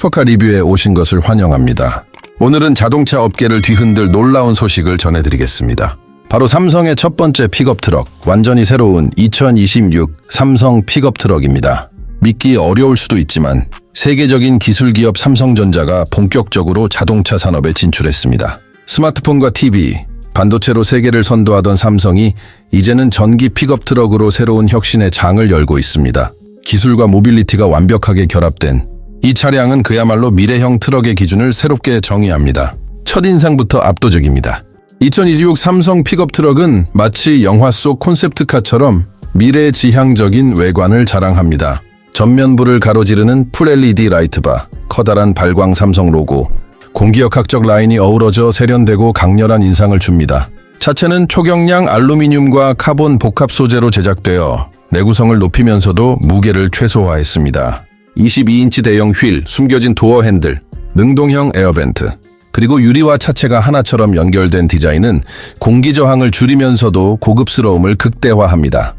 슈퍼카 리뷰에 오신 것을 환영합니다. 오늘은 자동차 업계를 뒤흔들 놀라운 소식을 전해드리겠습니다. 바로 삼성의 첫 번째 픽업 트럭, 완전히 새로운 2026 삼성 픽업 트럭입니다. 믿기 어려울 수도 있지만 세계적인 기술 기업 삼성전자가 본격적으로 자동차 산업에 진출했습니다. 스마트폰과 TV, 반도체로 세계를 선도하던 삼성이 이제는 전기 픽업 트럭으로 새로운 혁신의 장을 열고 있습니다. 기술과 모빌리티가 완벽하게 결합된 이 차량은 그야말로 미래형 트럭의 기준을 새롭게 정의합니다. 첫인상부터 압도적입니다. 2026 삼성 픽업 트럭은 마치 영화 속 콘셉트카처럼 미래 지향적인 외관을 자랑합니다. 전면부를 가로지르는 풀 LED 라이트바, 커다란 발광 삼성 로고, 공기역학적 라인이 어우러져 세련되고 강렬한 인상을 줍니다. 차체는 초경량 알루미늄과 카본 복합 소재로 제작되어 내구성을 높이면서도 무게를 최소화했습니다. 22인치 대형 휠, 숨겨진 도어 핸들, 능동형 에어벤트, 그리고 유리와 차체가 하나처럼 연결된 디자인은 공기 저항을 줄이면서도 고급스러움을 극대화합니다.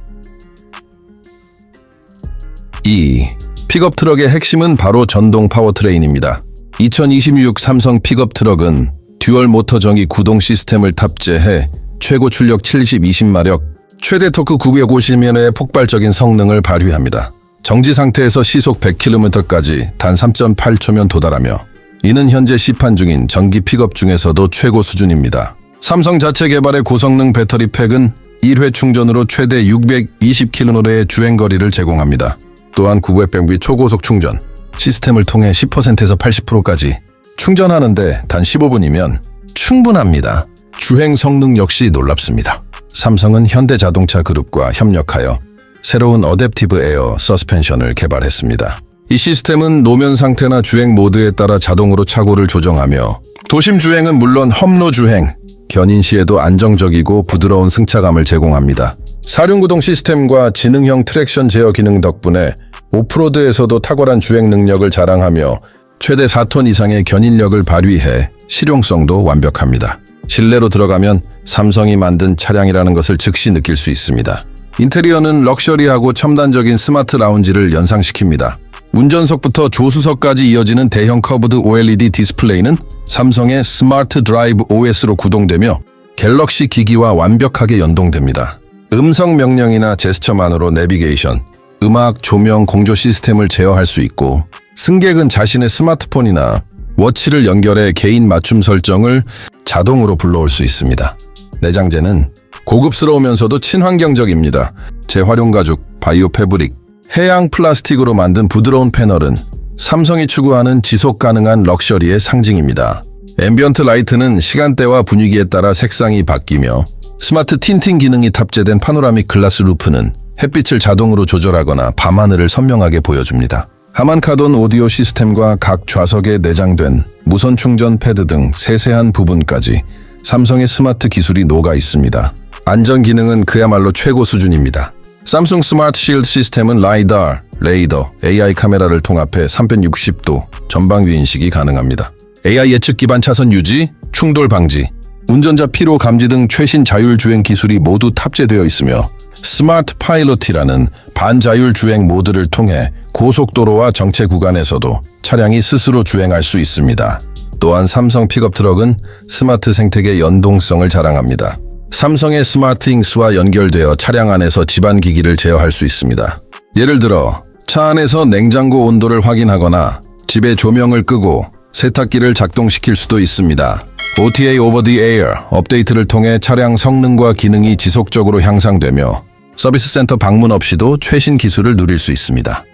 2. 픽업 트럭의 핵심은 바로 전동 파워트레인입니다. 2026 삼성 픽업 트럭은 듀얼 모터 전기 구동 시스템을 탑재해 최고 출력 70, 20마력, 최대 토크 950면의 폭발적인 성능을 발휘합니다. 정지 상태에서 시속 100km까지 단 3.8초면 도달하며 이는 현재 시판 중인 전기 픽업 중에서도 최고 수준입니다. 삼성 자체 개발의 고성능 배터리 팩은 1회 충전으로 최대 620km의 주행 거리를 제공합니다. 또한 900병비 초고속 충전 시스템을 통해 10%에서 80%까지 충전하는데 단 15분이면 충분합니다. 주행 성능 역시 놀랍습니다. 삼성은 현대자동차 그룹과 협력하여 새로운 어댑티브 에어 서스펜션을 개발했습니다. 이 시스템은 노면 상태나 주행 모드에 따라 자동으로 차고를 조정하며 도심 주행은 물론 험로 주행, 견인 시에도 안정적이고 부드러운 승차감을 제공합니다. 사륜구동 시스템과 지능형 트랙션 제어 기능 덕분에 오프로드에서도 탁월한 주행 능력을 자랑하며 최대 4톤 이상의 견인력을 발휘해 실용성도 완벽합니다. 실내로 들어가면 삼성이 만든 차량이라는 것을 즉시 느낄 수 있습니다. 인테리어는 럭셔리하고 첨단적인 스마트 라운지를 연상시킵니다. 운전석부터 조수석까지 이어지는 대형 커브드 OLED 디스플레이는 삼성의 스마트 드라이브 OS로 구동되며 갤럭시 기기와 완벽하게 연동됩니다. 음성 명령이나 제스처만으로 내비게이션, 음악, 조명, 공조 시스템을 제어할 수 있고 승객은 자신의 스마트폰이나 워치를 연결해 개인 맞춤 설정을 자동으로 불러올 수 있습니다. 내장재는 고급스러우면서도 친환경적입니다. 재활용 가죽, 바이오 패브릭, 해양 플라스틱으로 만든 부드러운 패널은 삼성이 추구하는 지속 가능한 럭셔리의 상징입니다. 앰비언트 라이트는 시간대와 분위기에 따라 색상이 바뀌며 스마트 틴팅 기능이 탑재된 파노라믹 글라스 루프는 햇빛을 자동으로 조절하거나 밤하늘을 선명하게 보여줍니다. 하만카돈 오디오 시스템과 각 좌석에 내장된 무선 충전 패드 등 세세한 부분까지 삼성의 스마트 기술이 녹아 있습니다. 안전 기능은 그야말로 최고 수준입니다. 삼성 스마트 실드 시스템은 라이다, 레이더, AI 카메라를 통합해 360도 전방위 인식이 가능합니다. AI 예측 기반 차선 유지, 충돌 방지, 운전자 피로 감지 등 최신 자율 주행 기술이 모두 탑재되어 있으며 스마트 파일럿이라는 반자율 주행 모드를 통해 고속도로와 정체 구간에서도 차량이 스스로 주행할 수 있습니다. 또한 삼성 픽업 트럭은 스마트 생태계 연동성을 자랑합니다. 삼성의 스마트잉스와 연결되어 차량 안에서 집안 기기를 제어할 수 있습니다. 예를 들어 차 안에서 냉장고 온도를 확인하거나 집의 조명을 끄고 세탁기를 작동시킬 수도 있습니다. OTA Over the Air 업데이트를 통해 차량 성능과 기능이 지속적으로 향상되며 서비스 센터 방문 없이도 최신 기술을 누릴 수 있습니다.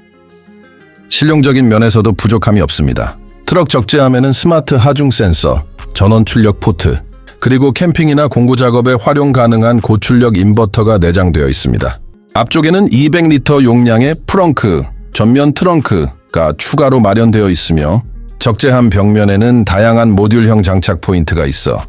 실용적인 면에서도 부족함이 없습니다. 트럭 적재함에는 스마트 하중 센서, 전원 출력 포트, 그리고 캠핑이나 공구 작업에 활용 가능한 고출력 인버터가 내장되어 있습니다. 앞쪽에는 200리터 용량의 프렁크, 전면 트렁크가 추가로 마련되어 있으며 적재함 벽면에는 다양한 모듈형 장착 포인트가 있어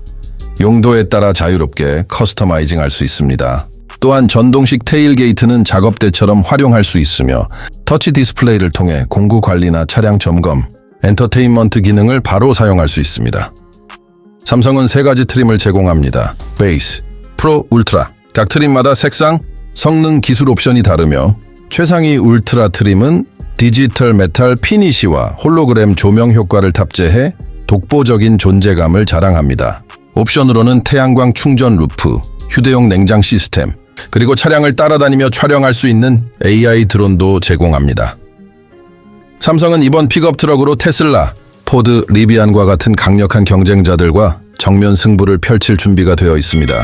용도에 따라 자유롭게 커스터마이징 할 수 있습니다. 또한 전동식 테일 게이트는 작업대처럼 활용할 수 있으며 터치 디스플레이를 통해 공구 관리나 차량 점검, 엔터테인먼트 기능을 바로 사용할 수 있습니다. 삼성은 세 가지 트림을 제공합니다. 베이스, 프로, 울트라. 각 트림마다 색상, 성능, 기술 옵션이 다르며 최상위 울트라 트림은 디지털 메탈 피니시와 홀로그램 조명 효과를 탑재해 독보적인 존재감을 자랑합니다. 옵션으로는 태양광 충전 루프, 휴대용 냉장 시스템, 그리고 차량을 따라다니며 촬영할 수 있는 AI 드론도 제공합니다. 삼성은 이번 픽업 트럭으로 테슬라, 포드, 리비안과 같은 강력한 경쟁자들과 정면 승부를 펼칠 준비가 되어 있습니다.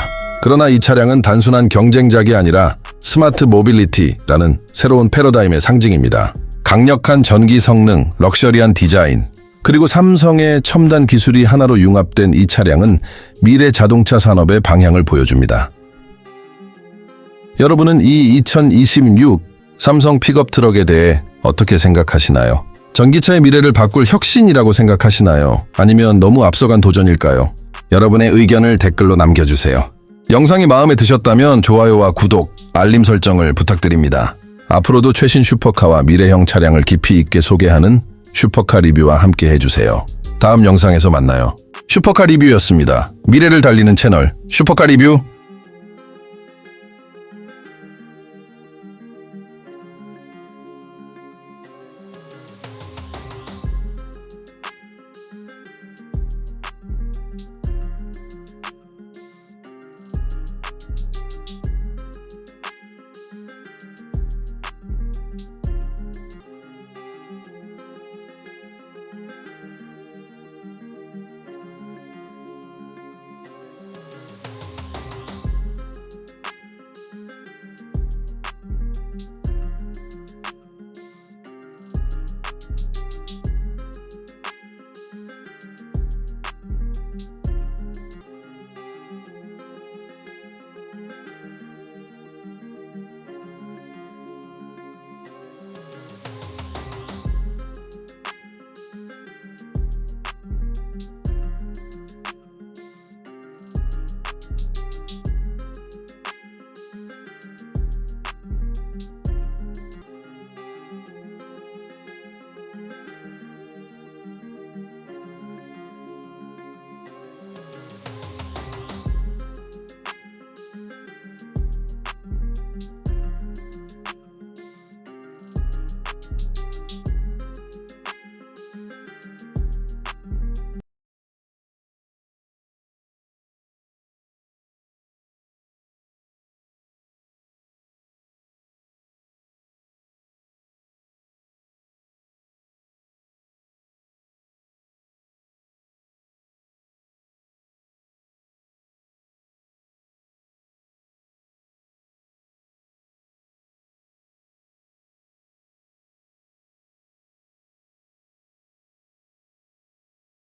그러나 이 차량은 단순한 경쟁작이 아니라 스마트 모빌리티라는 새로운 패러다임의 상징입니다. 강력한 전기 성능, 럭셔리한 디자인, 그리고 삼성의 첨단 기술이 하나로 융합된 이 차량은 미래 자동차 산업의 방향을 보여줍니다. 여러분은 이 2026 삼성 픽업 트럭에 대해 어떻게 생각하시나요? 전기차의 미래를 바꿀 혁신이라고 생각하시나요? 아니면 너무 앞서간 도전일까요? 여러분의 의견을 댓글로 남겨주세요. 영상이 마음에 드셨다면 좋아요와 구독, 알림 설정을 부탁드립니다. 앞으로도 최신 슈퍼카와 미래형 차량을 깊이 있게 소개하는 슈퍼카 리뷰와 함께 해주세요. 다음 영상에서 만나요. 슈퍼카 리뷰였습니다. 미래를 달리는 채널 슈퍼카 리뷰